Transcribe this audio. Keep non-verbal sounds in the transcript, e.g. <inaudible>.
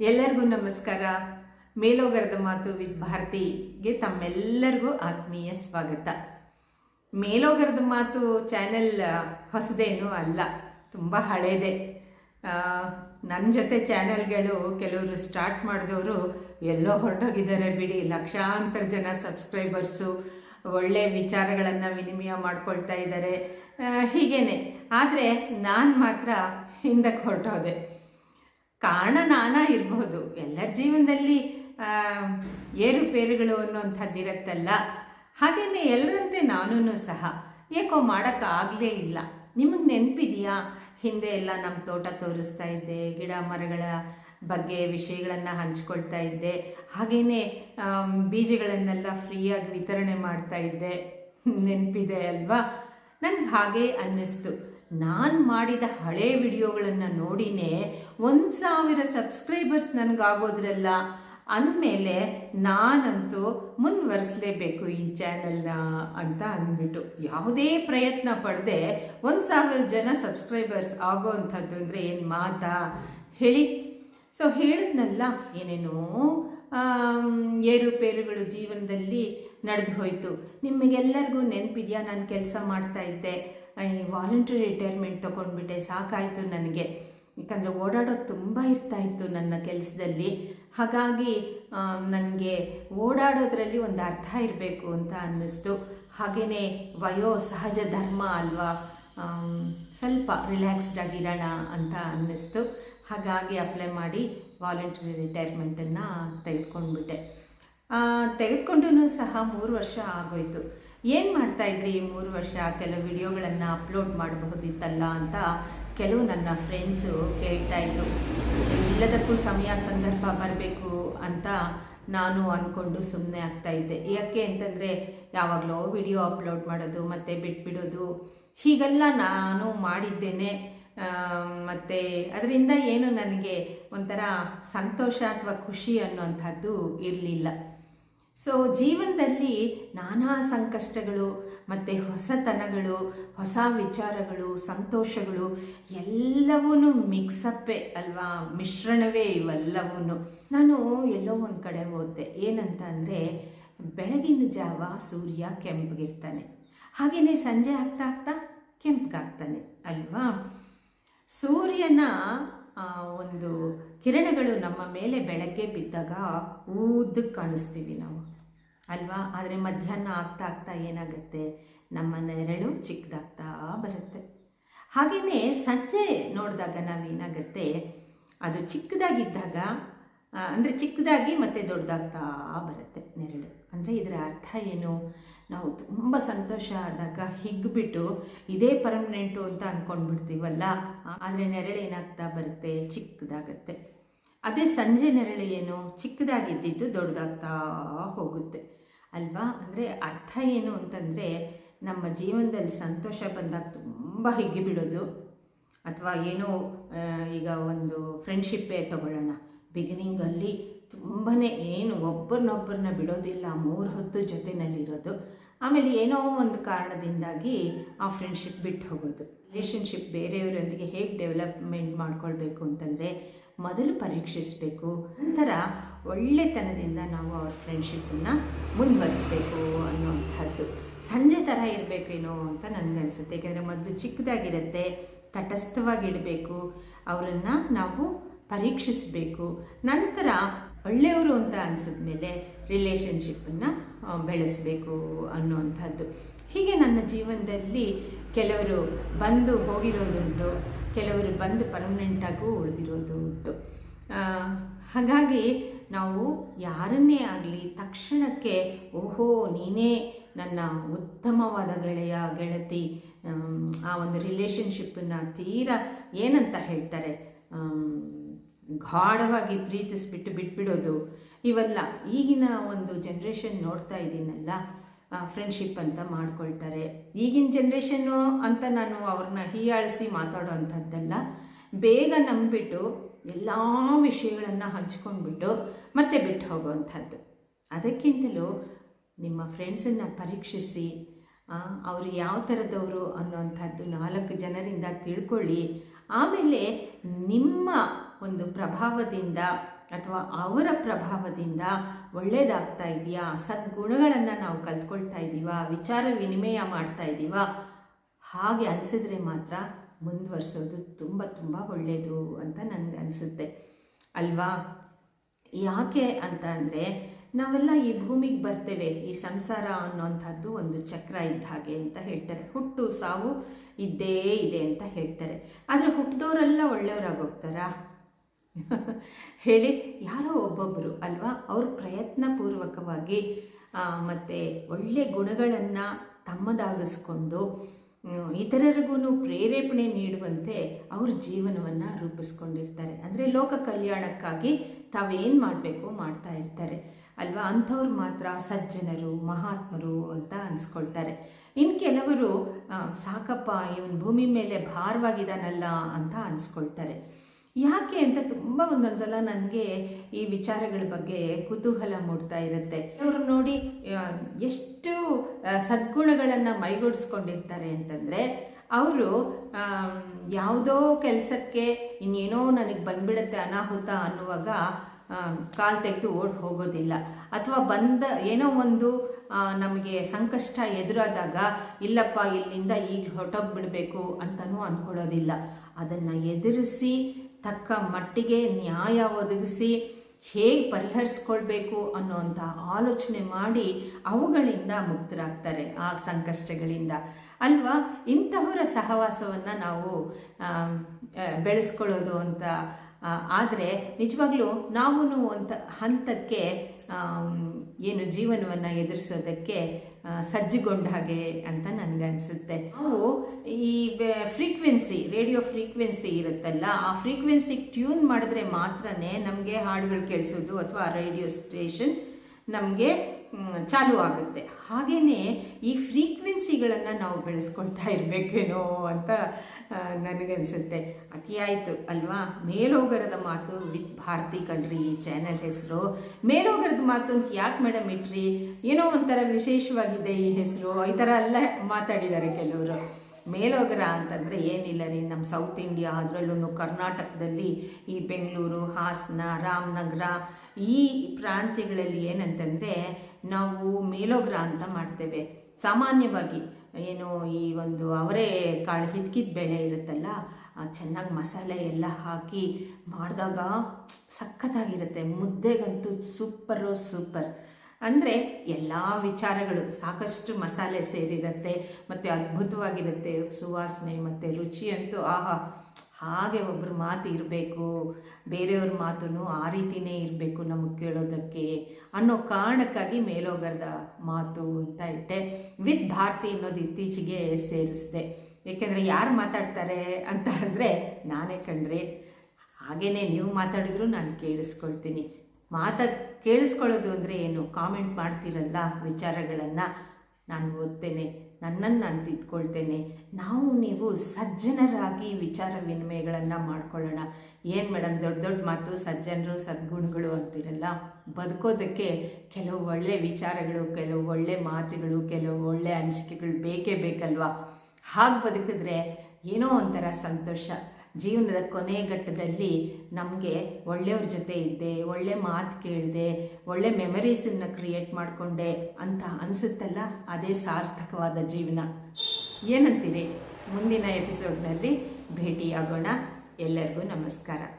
ಎಲ್ಲರಿಗೂ ನಮಸ್ಕಾರ. ಮೇಲೋಗರದ ಮಾತು ವಿತ್ ಭಾರತಿಗೆ ತಮ್ಮೆಲ್ಲರಿಗೂ ಆತ್ಮೀಯ ಸ್ವಾಗತ. ಮೇಲೋಗರದ ಮಾತು ಚಾನೆಲ್ ಹೊಸದೇನೂ ಅಲ್ಲ, ತುಂಬ ಹಳೇದೆ. ನನ್ನ ಜೊತೆ ಚಾನೆಲ್ಗಳು ಕೆಲವರು ಸ್ಟಾರ್ಟ್ ಮಾಡಿದವರು ಎಲ್ಲೋ ಹೊರಟೋಗಿದ್ದಾರೆ ಬಿಡಿ. ಲಕ್ಷಾಂತರ ಜನ ಸಬ್ಸ್ಕ್ರೈಬರ್ಸು ಒಳ್ಳೆ ವಿಚಾರಗಳನ್ನು ವಿನಿಮಯ ಮಾಡ್ಕೊಳ್ತಾ ಇದ್ದಾರೆ. ಹೀಗೇನೆ. ಆದರೆ ನಾನು ಮಾತ್ರ ಹಿಂದಕ್ಕೆ ಹೊರಟೋದೆ. ಕಾರಣ ನಾನಾ ಇರಬಹುದು ಎಲ್ಲರ ಜೀವನದಲ್ಲಿ ಏರುಪೇರುಗಳು ಅನ್ನೋಂಥದ್ದಿರತ್ತಲ್ಲ ಹಾಗೆಯೇ ಎಲ್ಲರಂತೆ ನಾನೂ ಸಹ. ಏಕೋ ಮಾಡೋಕ್ಕಾಗಲೇ ಇಲ್ಲ. ನಿಮಗೆ ನೆನಪಿದೆಯಾ? ಹಿಂದೆ ಎಲ್ಲ ನಮ್ಮ ತೋಟ ತೋರಿಸ್ತಾ ಇದ್ದೆ, ಗಿಡ ಮರಗಳ ಬಗ್ಗೆ ವಿಷಯಗಳನ್ನು ಹಂಚ್ಕೊಳ್ತಾ ಇದ್ದೆ. ಹಾಗೆಯೇ ಬೀಜಗಳನ್ನೆಲ್ಲ ಫ್ರೀಯಾಗಿ ವಿತರಣೆ ಮಾಡ್ತಾ ಇದ್ದೆ. ನೆನಪಿದೆ ಅಲ್ವಾ? ನನಗೆ ಹಾಗೇ ಅನ್ನಿಸ್ತು. ನಾನು ಮಾಡಿದ ಹಳೆ ವಿಡಿಯೋಗಳನ್ನು ನೋಡಿನೇ ಒಂದು ಸಾವಿರ ಸಬ್ಸ್ಕ್ರೈಬರ್ಸ್ ನನಗಾಗೋದ್ರಲ್ಲ. ಅಂದಮೇಲೆ ನಾನಂತೂ ಮುಂದುವರಿಸಲೇಬೇಕು ಈ ಚಾನೆಲ್ನ ಅಂತ ಅಂದ್ಬಿಟ್ಟು. ಯಾವುದೇ ಪ್ರಯತ್ನ ಪಡದೆ ಒಂದು ಸಾವಿರ ಜನ ಸಬ್ಸ್ಕ್ರೈಬರ್ಸ್ ಆಗೋ ಅಂಥದ್ದು ಅಂದರೆ ಏನು ಮಾತಾ? ಹೇಳಿ. ಸೊ ಹೇಳಿದ್ನಲ್ಲ, ಏನೇನೋ ಏರುಪೇರುಗಳು ಜೀವನದಲ್ಲಿ ನಡೆದು ಹೋಯಿತು ನಿಮಗೆಲ್ಲರಿಗೂ ನೆನಪಿದೆಯಾ? ನಾನು ಕೆಲಸ ಮಾಡ್ತಾ ಇದ್ದೆ. ವಾಲಂಟ್ರಿ ರಿಟೈರ್ಮೆಂಟ್ ತೊಗೊಂಡ್ಬಿಟ್ಟೆ, ಸಾಕಾಯಿತು ನನಗೆ. ಯಾಕಂದರೆ ಓಡಾಡೋದು ತುಂಬ ಇರ್ತಾ ಇತ್ತು ನನ್ನ ಕೆಲಸದಲ್ಲಿ. ಹಾಗಾಗಿ ನನಗೆ ಓಡಾಡೋದ್ರಲ್ಲಿ ಒಂದು ಅರ್ಥ ಇರಬೇಕು ಅಂತ ಅನ್ನಿಸ್ತು. ಹಾಗೆಯೇ ವಯೋ ಸಹಜ ಧರ್ಮ ಅಲ್ವಾ? ಸ್ವಲ್ಪ ರಿಲ್ಯಾಕ್ಸ್ಡ್ ಆಗಿರೋಣ ಅಂತ ಅನ್ನಿಸ್ತು. ಹಾಗಾಗಿ ಅಪ್ಲೈ ಮಾಡಿ ವಾಲಂಟ್ರಿ ರಿಟೈರ್ಮೆಂಟನ್ನು ತೆಗೆದುಕೊಂಡ್ಬಿಟ್ಟೆ. ತೆಗೆದುಕೊಂಡು ಸಹ ಮೂರು ವರ್ಷ ಆಗೋಯ್ತು. ಏನು ಮಾಡ್ತಾಯಿದ್ರಿ ಈ ಮೂರು ವರ್ಷ? ಕೆಲವು ವಿಡಿಯೋಗಳನ್ನು ಅಪ್ಲೋಡ್ ಮಾಡಬಹುದಿತ್ತಲ್ಲ ಅಂತ ಕೆಲವು ನನ್ನ ಫ್ರೆಂಡ್ಸು ಕೇಳ್ತಾ ಇದ್ರು. ಎಲ್ಲದಕ್ಕೂ ಸಮಯ, ಸಂದರ್ಭ ಬರಬೇಕು ಅಂತ ನಾನು ಅಂದ್ಕೊಂಡು ಸುಮ್ಮನೆ ಆಗ್ತಾ ಇದ್ದೆ. ಯಾಕೆ ಅಂತಂದರೆ, ಯಾವಾಗಲೋ ವಿಡಿಯೋ ಅಪ್ಲೋಡ್ ಮಾಡೋದು, ಮತ್ತು ಬಿಟ್ಬಿಡೋದು, ಹೀಗೆಲ್ಲ ನಾನು ಮಾಡಿದ್ದೇನೆ. ಮತ್ತು ಅದರಿಂದ ಏನು ನನಗೆ ಒಂಥರ ಸಂತೋಷ ಅಥವಾ ಖುಷಿ ಅನ್ನುವಂಥದ್ದು ಇರಲಿಲ್ಲ. ಸೊ ಜೀವನದಲ್ಲಿ ನಾನಾ ಸಂಕಷ್ಟಗಳು, ಮತ್ತು ಹೊಸತನಗಳು, ಹೊಸ ವಿಚಾರಗಳು, ಸಂತೋಷಗಳು ಎಲ್ಲವೂ ಮಿಕ್ಸಪ್ಪೇ ಅಲ್ವಾ? ಮಿಶ್ರಣವೇ ಇವೆಲ್ಲವೂ ನಾನು ಎಲ್ಲೋ ಒಂದು ಕಡೆ ಹೋದೆ. ಏನಂತ ಅಂದರೆ ಬೆಳಗಿನ ಜಾವ ಸೂರ್ಯ ಕೆಂಪಗಿರ್ತಾನೆ. ಹಾಗೆಯೇ ಸಂಜೆ ಆಗ್ತಾ ಆಗ್ತಾ ಕೆಂಪಗಾಗ್ತಾನೆ, ಅಲ್ವಾ? ಸೂರ್ಯನ ಒಂದು ಕಿರಣಗಳು ನಮ್ಮ ಮೇಲೆ ಬೆಳಗ್ಗೆ ಬಿದ್ದಾಗ ಊದಕ್ಕೆ ಕಾಣಿಸ್ತೀವಿ ನಾವು. ಅಲ್ವಾ? ಆದರೆ ಮಧ್ಯಾಹ್ನ ಆಗ್ತಾ ಆಗ್ತಾ ಏನಾಗುತ್ತೆ? ನಮ್ಮ ನೆರಳು ಚಿಕ್ಕದಾಗ್ತಾ ಬರುತ್ತೆ. ಹಾಗೆಯೇ ಸಂಜೆ ನೋಡಿದಾಗ ನಾವೇನಾಗುತ್ತೆ? ಅದು ಚಿಕ್ಕದಾಗಿದ್ದಾಗ ಅಂದರೆ ಚಿಕ್ಕದಾಗಿ ಮತ್ತೆ ದೊಡ್ಡದಾಗ್ತಾ ಬರುತ್ತೆ ನೆರಳು. ಅಂದರೆ ಇದರ ಅರ್ಥ ಏನು? ನಾವು ತುಂಬ ಸಂತೋಷ ಆದಾಗ ಹಿಗ್ಬಿಟ್ಟು, ಇದೇ ಪರ್ಮನೆಂಟು ಅಂತ ಅಂದ್ಕೊಂಡ್ಬಿಡ್ತೀವಲ್ಲ ಆದರೆ ನೆರಳು ಏನಾಗ್ತಾ ಬರುತ್ತೆ? ಚಿಕ್ಕದಾಗತ್ತೆ. ಅದೇ ಸಂಜೆ ನೆರಳು ಏನು? ಚಿಕ್ಕದಾಗಿದ್ದಿದ್ದು ದೊಡ್ಡದಾಗ್ತಾ ಹೋಗುತ್ತೆ. ಅಲ್ವಾ? ಅಂದರೆ ಅರ್ಥ ಏನು ಅಂತಂದರೆ, ನಮ್ಮ ಜೀವನದಲ್ಲಿ ಸಂತೋಷ ಬಂದಾಗ ತುಂಬ ಹಿಗ್ಗಿಬಿಡೋದು ಅಥವಾ ಏನೋ ಈಗ ಒಂದು ಫ್ರೆಂಡ್ಶಿಪ್ಪೇ ತಗೊಳ್ಳೋಣ. ಬಿಗಿನಿಂಗಲ್ಲಿ ತುಂಬಾ ಏನು ಒಬ್ಬರನ್ನೊಬ್ಬರನ್ನ ಬಿಡೋದಿಲ್ಲ, ಮೂರು ಹೊತ್ತು ಜೊತೆನಲ್ಲಿರೋದು. ಆಮೇಲೆ ಏನೋ ಒಂದು ಕಾರಣದಿಂದಾಗಿ ಆ ಫ್ರೆಂಡ್ಶಿಪ್ ಬಿಟ್ಟು ಹೋಗೋದು. ರಿಲೇಷನ್ಶಿಪ್ ಬೇರೆಯವರೊಂದಿಗೆ ಹೇಗೆ ಡೆವಲಪ್ಮೆಂಟ್ ಮಾಡ್ಕೊಳ್ಬೇಕು ಅಂತಂದರೆ ಮೊದಲು ಪರೀಕ್ಷಿಸಬೇಕು, ನಂತರ ಒಳ್ಳೆತನದಿಂದ ನಾವು ಅವ್ರ ಫ್ರೆಂಡ್ಶಿಪ್ಪನ್ನು ಮುಂದುವರಿಸ್ಬೇಕು ಅನ್ನೋವಂಥದ್ದು. ಸಂಜೆ ಥರ ಇರಬೇಕೇನೋ ಅಂತ ನನಗನ್ಸುತ್ತೆ. ಏಕೆಂದರೆ ಮೊದಲು ಚಿಕ್ಕದಾಗಿರುತ್ತೆ, ತಟಸ್ಥವಾಗಿಡಬೇಕು, ಅವರನ್ನು ನಾವು ಪರೀಕ್ಷಿಸಬೇಕು. ನಂತರ ಒಳ್ಳೆಯವರು ಅಂತ ಅನಿಸಿದ್ಮೇಲೆ ರಿಲೇಷನ್ಶಿಪ್ಪನ್ನು ಬೆಳೆಸಬೇಕು ಅನ್ನುವಂಥದ್ದು. ಹೀಗೆ ನನ್ನ ಜೀವನದಲ್ಲಿ ಕೆಲವರು ಬಂದು ಹೋಗಿರೋದುಂಟು, ಕೆಲವರು ಬಂದು ಪರ್ಮನೆಂಟಾಗೂ ಉಳಿದಿರೋದು ಉಂಟು ಹಾಗಾಗಿ ನಾವು ಯಾರನ್ನೇ ಆಗಲಿ ತಕ್ಷಣಕ್ಕೆ, ಓಹೋ, ನೀನೇ ನನ್ನ ಉತ್ತಮವಾದ ಗೆಳೆಯ, ಗೆಳತಿ, ಆ ಒಂದು ರಿಲೇಷನ್ಶಿಪ್ಪನ್ನು ತೀರಾ ಏನಂತ ಹೇಳ್ತಾರೆ? ಗಾಢವಾಗಿ ಪ್ರೀತಿಸ್ಬಿಟ್ಟು ಬಿಟ್ಬಿಡೋದು. ಇವೆಲ್ಲ ಈಗಿನ ಒಂದು ಜನ್ರೇಷನ್ ನೋಡ್ತಾ ಇದ್ದೀನಲ್ಲ ಫ್ರೆಂಡ್ಶಿಪ್ ಅಂತ ಮಾಡ್ಕೊಳ್ತಾರೆ. ಈಗಿನ ಜನ್ರೇಷನ್ನು ಅಂತ ನಾನು ಅವ್ರನ್ನ ಹೀಯಾಳಿಸಿ ಮಾತಾಡೋ ಅಂಥದ್ದಲ್ಲ ಬೇಗ ನಂಬಿಬಿಟ್ಟು ಎಲ್ಲ ವಿಷಯಗಳನ್ನು ಹಂಚ್ಕೊಂಡ್ಬಿಟ್ಟು ಮತ್ತೆ ಬಿಟ್ಟು ಹೋಗೋವಂಥದ್ದು ಅದಕ್ಕಿಂತಲೂ ನಿಮ್ಮ ಫ್ರೆಂಡ್ಸನ್ನು ಪರೀಕ್ಷಿಸಿ ಅವರು ಯಾವ ಥರದವರು ಅನ್ನೋವಂಥದ್ದು ನಾಲ್ಕು ಜನರಿಂದ ತಿಳ್ಕೊಳ್ಳಿ. ಆಮೇಲೆ ನಿಮ್ಮ ಒಂದು ಪ್ರಭಾವದಿಂದ ಅಥವಾ ಅವರ ಪ್ರಭಾವದಿಂದ ಒಳ್ಳೇದಾಗ್ತಾ ಇದೆಯಾ? ಸದ್ಗುಣಗಳನ್ನು ನಾವು ಕಲ್ತ್ಕೊಳ್ತಾ ಇದ್ದೀವಾ ವಿಚಾರ ವಿನಿಮಯ ಮಾಡ್ತಾ ಇದ್ದೀವಾ ಹಾಗೆ ಅನಿಸಿದ್ರೆ ಮಾತ್ರ ಮುಂದುವರ್ಸೋದು ತುಂಬ ತುಂಬ ಒಳ್ಳೆಯದು ಅಂತ ನನಗೆ ಅನಿಸುತ್ತೆ. ಅಲ್ವಾ? ಯಾಕೆ ಅಂತ ಅಂದರೆ ನಾವೆಲ್ಲ ಈ ಭೂಮಿಗೆ ಬರ್ತೇವೆ, ಈ ಸಂಸಾರ ಅನ್ನೋಂಥದ್ದು ಒಂದು ಚಕ್ರ ಇದ್ದ ಹಾಗೆ ಅಂತ ಹೇಳ್ತಾರೆ. ಹುಟ್ಟು ಸಾವು ಇದ್ದೇ ಇದೆ ಅಂತ ಹೇಳ್ತಾರೆ. ಆದರೆ ಹುಟ್ಟಿದವರೆಲ್ಲ ಒಳ್ಳೆಯವರಾಗಿ ಹೋಗ್ತಾರಾ? <laughs> ಹೇಳಿ, ಯಾರೋ ಒಬ್ಬೊಬ್ಬರು ಅಲ್ವಾ? ಅವರು ಪ್ರಯತ್ನಪೂರ್ವಕವಾಗಿ ಮತ್ತು ಒಳ್ಳೆಯ ಗುಣಗಳನ್ನು ತಮ್ಮದಾಗಿಸ್ಕೊಂಡು ಇತರರಿಗೂ ಪ್ರೇರೇಪಣೆ ನೀಡುವಂತೆ ಅವ್ರ ಜೀವನವನ್ನು ರೂಪಿಸ್ಕೊಂಡಿರ್ತಾರೆ. ಅಂದರೆ ಲೋಕ ಕಲ್ಯಾಣಕ್ಕಾಗಿ ತಾವೇನು ಮಾಡಬೇಕು ಮಾಡ್ತಾ ಇರ್ತಾರೆ. ಅಲ್ವಾ? ಅಂಥವ್ರು ಮಾತ್ರ ಸಜ್ಜನರು, ಮಹಾತ್ಮರು ಅಂತ ಅನ್ಸ್ಕೊಳ್ತಾರೆ. ಇನ್ನು ಕೆಲವರು ಸಾಕಪ್ಪ, ಇವನು ಭೂಮಿ ಮೇಲೆ ಭಾರವಾಗಿದ್ದಾನಲ್ಲ ಅಂತ ಅನ್ಸ್ಕೊಳ್ತಾರೆ. ಯಾಕೆ ಅಂತ ತುಂಬ ಒಂದೊಂದ್ಸಲ ನನಗೆ ಈ ವಿಚಾರಗಳ ಬಗ್ಗೆ ಕುತೂಹಲ ಮೂಡ್ತಾ ಇರುತ್ತೆ. ಅವರು ನೋಡಿ ಎಷ್ಟು ಸದ್ಗುಣಗಳನ್ನು ಮೈಗೂಡಿಸ್ಕೊಂಡಿರ್ತಾರೆ ಅಂತಂದರೆ, ಅವರು ಯಾವುದೋ ಕೆಲಸಕ್ಕೆ ಇನ್ನೇನೋ ನನಗೆ ಬಂದ್ಬಿಡುತ್ತೆ ಅನಾಹುತ ಅನ್ನುವಾಗ ಕಾಲು ತೆಗೆದು ಓಡ್ ಹೋಗೋದಿಲ್ಲ. ಅಥವಾ ಬಂದ, ಏನೋ ಒಂದು ನಮಗೆ ಸಂಕಷ್ಟ ಎದುರಾದಾಗ, ಇಲ್ಲಪ್ಪ, ಇಲ್ಲಿಂದ ಈಗ ಹೊರಟೋಗ್ಬಿಡ್ಬೇಕು ಅಂತಲೂ ಅಂದ್ಕೊಳ್ಳೋದಿಲ್ಲ ಅದನ್ನು ಎದುರಿಸಿ ತಕ್ಕ ಮಟ್ಟಿಗೆ ನ್ಯಾಯ ಒದಗಿಸಿ ಹೇಗೆ ಪರಿಹರಿಸ್ಕೊಳ್ಬೇಕು ಅನ್ನೋಂಥ ಆಲೋಚನೆ ಮಾಡಿ ಅವುಗಳಿಂದ ಮುಕ್ತರಾಗ್ತಾರೆ ಆ ಸಂಕಷ್ಟಗಳಿಂದ. ಅಲ್ವಾ? ಇಂತಹವರ ಸಹವಾಸವನ್ನು ನಾವು ಬೆಳೆಸ್ಕೊಳ್ಳೋದು ಅಂತ ಆದರೆ ನಿಜವಾಗ್ಲೂ ನಾವು ಒಂದು ಹಂತಕ್ಕೆ ಏನು ಜೀವನವನ್ನು ಎದುರಿಸೋದಕ್ಕೆ ಸಜ್ಜುಗೊಂಡ ಹಾಗೆ ಅಂತ ನನಗನ್ಸುತ್ತೆ ನಾವು ಈ ಫ್ರೀಕ್ವೆನ್ಸಿ ರೇಡಿಯೋ ಫ್ರೀಕ್ವೆನ್ಸಿ ಇರುತ್ತಲ್ಲ ಆ ಫ್ರೀಕ್ವೆನ್ಸಿ ಟ್ಯೂನ್ ಮಾಡಿದ್ರೆ ಮಾತ್ರನೇ ನಮಗೆ ಹಾಡುಗಳು ಕೇಳಿಸೋದು ಅಥವಾ ರೇಡಿಯೋ ಸ್ಟೇಷನ್ ನಮಗೆ ಚಾಲು ಆಗುತ್ತೆ. ಹಾಗೆಯೇ ಈ ಫ್ರೀಕ್ವೆನ್ಸಿಗಳನ್ನು ನಾವು ಬೆಳೆಸ್ಕೊಳ್ತಾ ಇರಬೇಕೇನೋ ಅಂತ ನನಗನ್ಸುತ್ತೆ. ಅತಿಯಾಯಿತು, ಅಲ್ವಾ? ಮೇಲೋಗರದ ಮಾತು ವಿತ್ ಭಾರತಿ ಕಣ್ರಿ ಈ ಚಾನೆಲ್ ಹೆಸರು. ಮೇಲೋಗರದ ಮಾತು ಅಂತ ಯಾಕೆ ಮೇಡಮ್ ಇಟ್ರಿ? ಏನೋ ಒಂಥರ ವಿಶೇಷವಾಗಿದೆ ಈ ಹೆಸರು. ಈ ಥರ ಎಲ್ಲ ಮಾತಾಡಿದ್ದಾರೆ ಕೆಲವರು. ಮೇಲೋಗರ ಅಂತಂದರೆ ಏನಿಲ್ಲ ರೀ ನಮ್ಮ ಸೌತ್ ಇಂಡಿಯಾ ಅದರಲ್ಲೂ ಕರ್ನಾಟಕದಲ್ಲಿ ಈ ಬೆಂಗಳೂರು, ಹಾಸನ, ರಾಮನಗರ ಈ ಪ್ರಾಂತ್ಯಗಳಲ್ಲಿ ಏನಂತಂದರೆ ನಾವು ಮೇಲೋಗ್ರ ಅಂತ ಮಾಡ್ತೇವೆ. ಸಾಮಾನ್ಯವಾಗಿ ಏನು ಈ ಒಂದು ಅವರೇ ಕಾಳು ಹಿದ್ಕಿದ ಬೆಳೆ ಇರುತ್ತಲ್ಲ ಚೆನ್ನಾಗಿ ಮಸಾಲೆ ಎಲ್ಲ ಹಾಕಿ ಮಾಡಿದಾಗ ಸಖತ್ತಾಗಿರುತ್ತೆ. ಮುದ್ದೆಗಂತೂ ಸೂಪರು, ಸೂಪರ್. ಅಂದರೆ ಎಲ್ಲ ವಿಚಾರಗಳು ಸಾಕಷ್ಟು ಮಸಾಲೆ ಸೇರಿರುತ್ತೆ, ಮತ್ತು ಅದ್ಭುತವಾಗಿರುತ್ತೆ. ಸುವಾಸನೆ ಮತ್ತು ರುಚಿಯಂತೂ ಆಹಾ. ಹಾಗೆ ಒಬ್ಬರ ಮಾತು ಇರಬೇಕು, ಬೇರೆಯವ್ರ ಮಾತು ಆ ರೀತಿನೇ ಇರಬೇಕು ನಮಗೆ ಕೇಳೋದಕ್ಕೆ ಅನ್ನೋ ಕಾರಣಕ್ಕಾಗಿ ಮೇಲೋಗರದ ಮಾತು ಅಂತ ಇಟ್ಟೆ. ವಿತ್ ಭಾರತಿ ಅನ್ನೋದು ಇತ್ತೀಚೆಗೆ ಸೇರಿಸಿದೆ. ಏಕೆಂದರೆ ಯಾರು ಮಾತಾಡ್ತಾರೆ ಅಂತ ಅಂದರೆ ನಾನೇ ಕಂಡ್ರೆ. ಹಾಗೇ ನೀವು ಮಾತಾಡಿದ್ರು ನಾನು ಕೇಳಿಸ್ಕೊಳ್ತೀನಿ. ಮಾತಾ ಕೇಳಿಸ್ಕೊಳ್ಳೋದು ಅಂದರೆ ಏನು? ಕಾಮೆಂಟ್ ಮಾಡ್ತೀರಲ್ಲ ವಿಚಾರಗಳನ್ನು? ನಾನು ಓದ್ತೇನೆ. ನನ್ನನ್ನು ನಾನು ತಿದ್ಕೊಳ್ತೇನೆ ನಾವು ನೀವು ಸಜ್ಜನರಾಗಿ ವಿಚಾರ ವಿನಿಮಯಗಳನ್ನು ಮಾಡ್ಕೊಳ್ಳೋಣ. ಏನು ಮೇಡಮ್ ದೊಡ್ಡ ದೊಡ್ಡ ಮಾತು ಸಜ್ಜನರು, ಸದ್ಗುಣಗಳು ಅಂತಿರಲ್ಲ? ಬದುಕೋದಕ್ಕೆ ಕೆಲವು ಒಳ್ಳೆ ವಿಚಾರಗಳು, ಕೆಲವು ಒಳ್ಳೆ ಮಾತುಗಳು, ಕೆಲವು ಒಳ್ಳೆ ಅನಿಸಿಕೆಗಳು ಬೇಕೇ ಬೇಕಲ್ವಾ? ಹಾಗೆ ಬದುಕಿದ್ರೆ ಏನೋ ಒಂಥರ ಸಂತೋಷ. ಜೀವನದ ಕೊನೆ ಘಟ್ಟದಲ್ಲಿ ನಮಗೆ ಒಳ್ಳೆಯವ್ರ ಜೊತೆ ಇದ್ದೆ, ಒಳ್ಳೆ ಮಾತು ಕೇಳಿದೆ, ಒಳ್ಳೆ ಮೆಮರೀಸನ್ನು ಕ್ರಿಯೇಟ್ ಮಾಡಿಕೊಂಡೆ ಅಂತ ಅನಿಸುತ್ತಲ್ಲ? ಅದೇ ಸಾರ್ಥಕವಾದ ಜೀವನ. ಏನಂತೀರಿ? ಮುಂದಿನ ಎಪಿಸೋಡ್ನಲ್ಲಿ ಭೇಟಿಯಾಗೋಣ. ಎಲ್ಲರಿಗೂ ನಮಸ್ಕಾರ.